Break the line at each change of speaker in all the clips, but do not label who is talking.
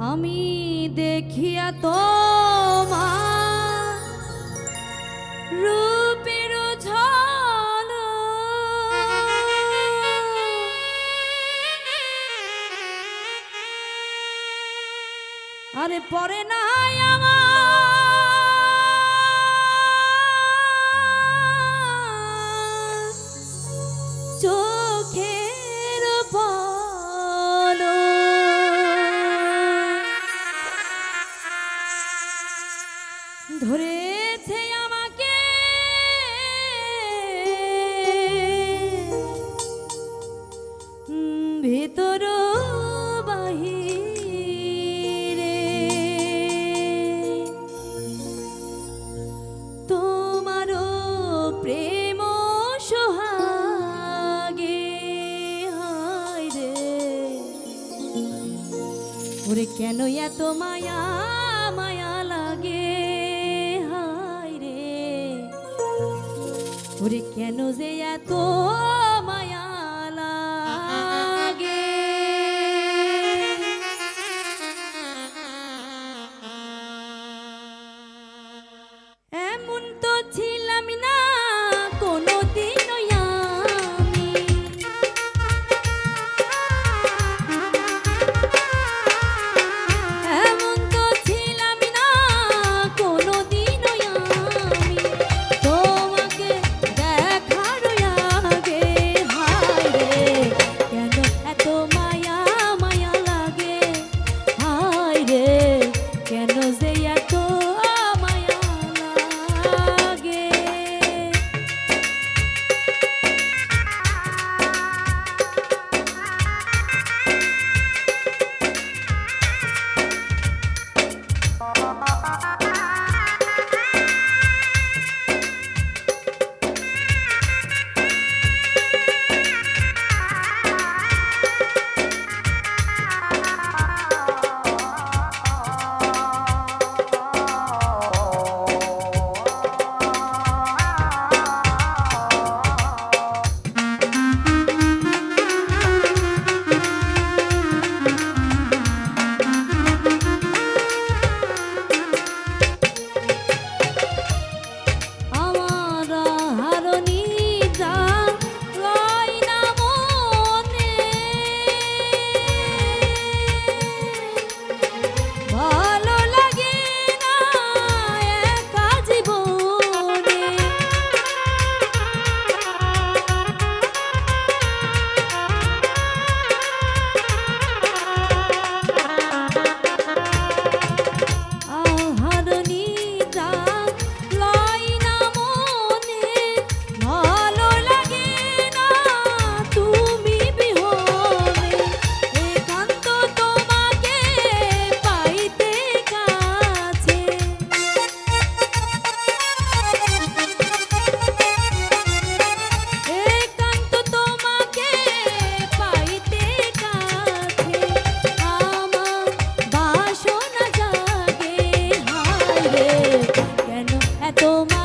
আমি দেখিয়া তো আরে পরে নাই আমার কেন এত মায়া মায়া লাগে। হায় রে। ওরে কেন যে এত toma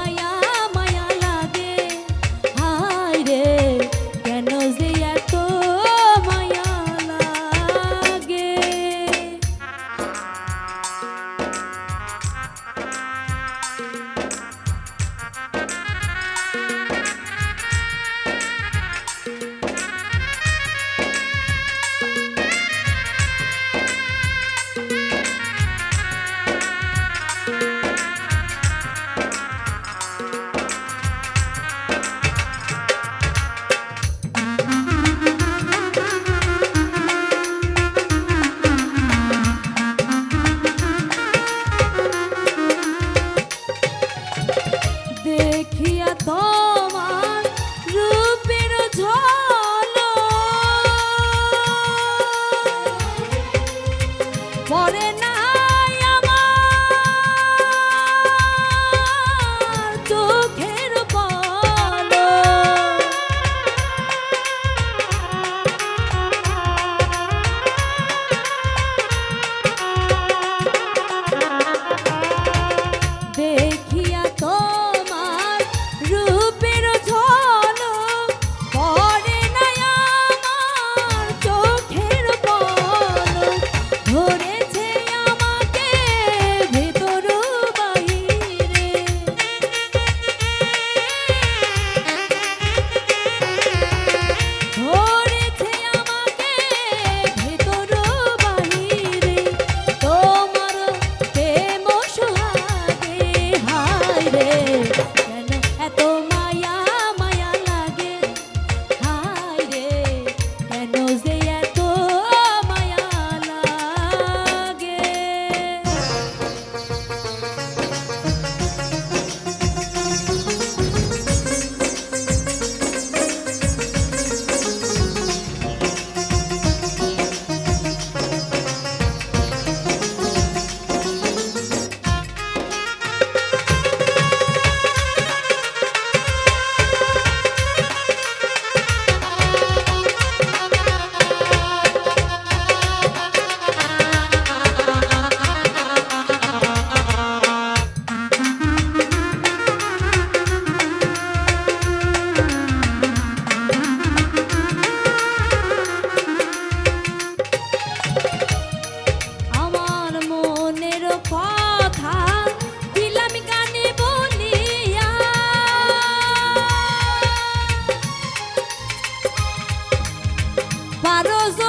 পারো